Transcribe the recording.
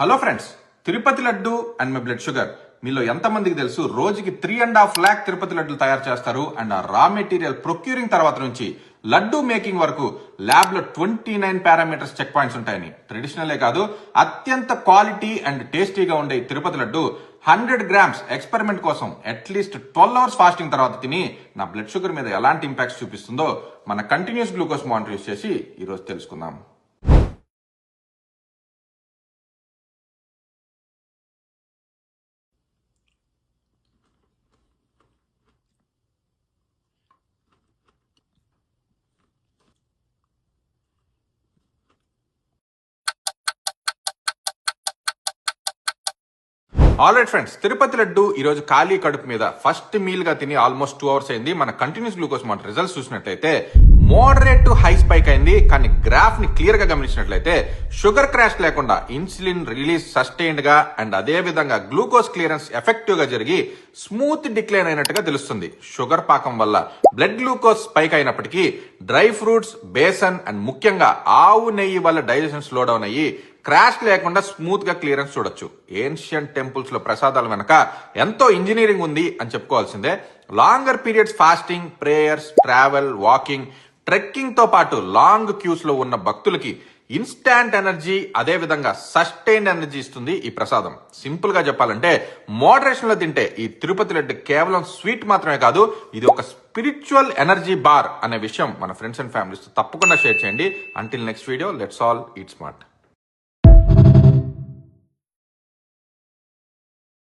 Hello friends Tirupati laddu and my blood sugar మీలో ఎంతమందికి తెలుసు రోజుకి three and half lakh Tirupati లడ్డులు తయారు చేస్తారు అండ్ ఆ రా మెటీరియల్ ప్రొక్యూరింగ్ తర్వాత నుంచి లడ్డు మేకింగ్ వరకు ల్యాబ్లో twenty nine parameters check points ఉంటాయని ట్రెడిషనలే కాదు అత్యంత క్వాలిటీ అండ్ టేస్టీగా ఉండే Tirupati laddu hundred grams experiment కోసం at least twelve hours fasting తర్వాత తిని నా బ్లడ్ షుగర్ మీద ఎలాంటి ఇంపాక్ట్స్ చూపిస్తుందో మన కంటిన్యూస్ గ్లూకోజ్ మానిటర్ యూస్ చేసి ఈరోజు తెలుసుకుందాం. All right friends Tirupati laddu ఈ రోజు ఖాళీ కడుపు మీద. ఫస్ట్ మీల్గా తిని ఆల్మోస్ట్ టూ అవర్స్ అయింది. మన కంటిన్యూస్ గ్లూకోజ్ మన రిజల్ట్స్ చూసినట్లయితే మోడరేట్ టు హై స్పైక్ అయింది. కానీ గ్రాఫ్ని క్లియర్గా గమనించినట్లయితే షుగర్ క్రాష్ లేకుండా ఇన్సులిన్ రిలీజ్ సస్టైన్డ్గా అండ్ అదే విధంగా గ్లూకోజ్ క్లియరెన్స్ ఎఫెక్టివ్గా జరిగి స్మూత్ డిక్లైన్ అయినట్టుగా తెలుస్తుంది. షుగర్ పాకం వల్ల బ్లడ్ గ్లూకోజ్ స్పైక్ అయినప్పటికీ డ్రై ఫ్రూట్స్ బేసన్ అండ్ ముఖ్యంగా ఆవు నెయ్యి వల్ల డైజెషన్ స్లో డౌన్ అయ్యి క్రాష్ లేకుండా స్మూత్గా క్లియరెన్స్ చూడొచ్చు. ఏన్షియంట్ టెంపుల్స్లో ప్రసాదాల వెనక ఎంతో ఇంజనీరింగ్ ఉంది అని చెప్పుకోవాల్సిందే. Longer periods fasting prayers travel walking ట్రెక్కింగ్తో పాటు లాంగ్ క్యూస్లో ఉన్న భక్తులకి ఇన్స్టాంట్ ఎనర్జీ అదే విధంగా సస్టైన్ ఎనర్జీ ఇస్తుంది ఈ ప్రసాదం. సింపుల్గా చెప్పాలంటే మోడరేషన్లో తింటే ఈ తిరుపతి లడ్డు కేవలం స్వీట్ మాత్రమే కాదు ఇది ఒక స్పిరిచువల్ ఎనర్జీ బార్ అనే విషయం మన ఫ్రెండ్స్ అండ్ ఫ్యామిలీస్ తప్పకుండా షేర్ చేయండి. Until next video let's all eat smart